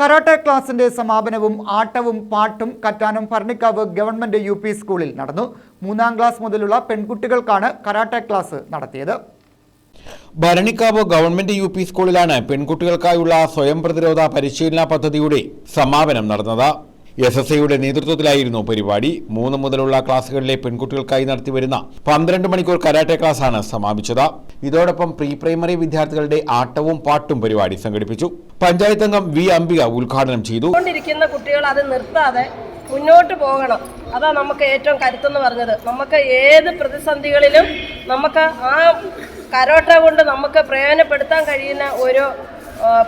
Karate ക്ലാസിന്റെ സമാപനവും ആട്ടവും പാട്ടും Kattanam Bharanikkavu government U P സ്കൂളിൽ നടന്നു. മൂന്നാം ക്ലാസ് മുതലുള്ള പെൺകുട്ടികൾക്കാണ് കരാട്ടെ ക്ലാസ് നടത്തിയത്. ഭരണിക്കാവ് ഗവൺമെന്റ് യു പി സ്കൂളിലാണ് പെൺകുട്ടികൾക്കായുള്ള സ്വയം പ്രതിരോധ പരിശീലന പദ്ധതിയുടെ സമാപനം നടന്നത്. എസ് എസ് ഐയുടെ നേതൃത്വത്തിലായിരുന്നു പരിപാടി. മൂന്ന് മുതലുള്ള ക്ലാസുകളിലെ പെൺകുട്ടികൾക്കായി നടത്തിവരുന്ന പന്ത്രണ്ട് മണിക്കൂർ കരാട്ടെ ക്ലാസ്സാണ് സമാപിച്ചത്. ഇതോടൊപ്പം പ്രീ പ്രൈമറി വിദ്യാർത്ഥികളുടെ ആട്ടവും പാട്ടും പരിപാടി സംഘടിപ്പിച്ചു. പഞ്ചായത്ത് അംഗം വി അംബിക ഉദ്ഘാടനം ചെയ്തു. കുട്ടികൾ അത് നിർത്താതെ മുന്നോട്ട് പോകണം. അതാ നമുക്ക് ഏറ്റവും കരുത്തെന്ന് പറഞ്ഞത്. നമുക്ക് ഏത് പ്രതിസന്ധികളിലും നമുക്ക് ആ കരോട്ട കൊണ്ട് നമുക്ക് പ്രയോജനപ്പെടുത്താൻ കഴിയുന്ന ഒരു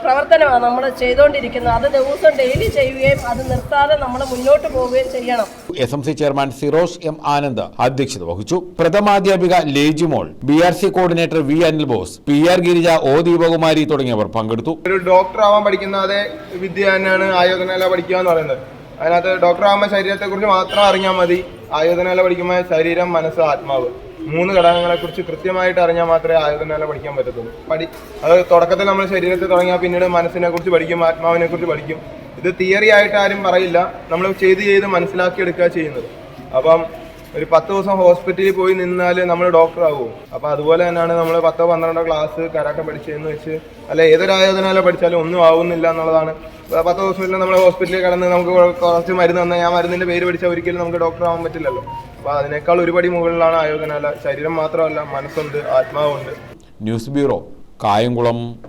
പ്രവർത്തനമാണ് നമ്മൾ ചെയ്തുകൊണ്ടിരിക്കുന്നത്. അത് ദിവസം ഡെയിലി ചെയ്യുകയും അത് നിർത്താതെ നമ്മൾ മുന്നോട്ട് പോവുകയും ചെയ്യണം. S M C chairman Siros M Anand അധ്യക്ഷത വഹിച്ചു. പ്രഥമാധ്യാപിക Lejimol B R C coordinator V Anil Bose P R Girija O Deepakumari തുടങ്ങിയവർ പങ്കെടുത്തു. ഒരു ഡോക്ടർ ആവാൻ പഠിക്കുന്ന അതേ വിദ്യ തന്നെയാണ് ആയോധനകല പഠിക്കുക എന്ന് പറയുന്നത്. അതിനകത്ത് ഡോക്ടർ ആകുമ്പോൾ ശരീരത്തെ കുറിച്ച് മാത്രം അറിഞ്ഞാൽ മതി. ആയോധനകല പഠിക്കുമ്പോൾ ശരീരം മനസ്സ് ആത്മാവ്. മൂന്ന് ഘടകങ്ങളെ കുറിച്ച് കൃത്യമായിട്ട് അറിഞ്ഞാൽ മാത്രമേ ആയോധനകല പഠിക്കാൻ പറ്റത്തുള്ളൂ. പഠി അത് തുടക്കത്തിൽ നമ്മൾ ശരീരത്തിൽ തുടങ്ങിയാൽ പിന്നീട് മനസ്സിനെ കുറിച്ച് പഠിക്കും ആത്മാവിനെ കുറിച്ച് പഠിക്കും. ഇത് തിയറി ആയിട്ട് ആരും പറയില്ല. നമ്മൾ ചെയ്ത് ചെയ്ത് മനസ്സിലാക്കി എടുക്കുക ചെയ്യുന്നത്. അപ്പം ഒരു പത്ത് ദിവസം ഹോസ്പിറ്റലിൽ പോയി നിന്നാൽ നമ്മൾ ഡോക്ടർ ആകുമോ അപ്പോൾ അതുപോലെ തന്നെയാണ് നമ്മൾ പത്തോ പന്ത്രണ്ടോ ക്ലാസ് കരാട്ടം പഠിച്ചതെന്ന് വെച്ച് അല്ല ഏതൊരു ആയോധനാല പഠിച്ചാലും ഒന്നും ആവുന്നില്ല എന്നുള്ളതാണ് പത്ത് ദിവസത്തിൽ നമ്മൾ ഹോസ്പിറ്റലിൽ കിടന്ന് നമുക്ക് കുറച്ച് മരുന്ന് തന്നാൽ ഞാൻ മരുന്നിന്റെ പേര് പഠിച്ചാൽ ഒരിക്കലും നമുക്ക് ഡോക്ടർ ആവാൻ പറ്റില്ലല്ലോ. അപ്പൊ അതിനേക്കാൾ ഒരുപടി മുകളിലാണ് ആയോധനാല ശരീരം മാത്രമല്ല മനസ്സുണ്ട് ആത്മാവുണ്ട്. News bureau Kayamkulam.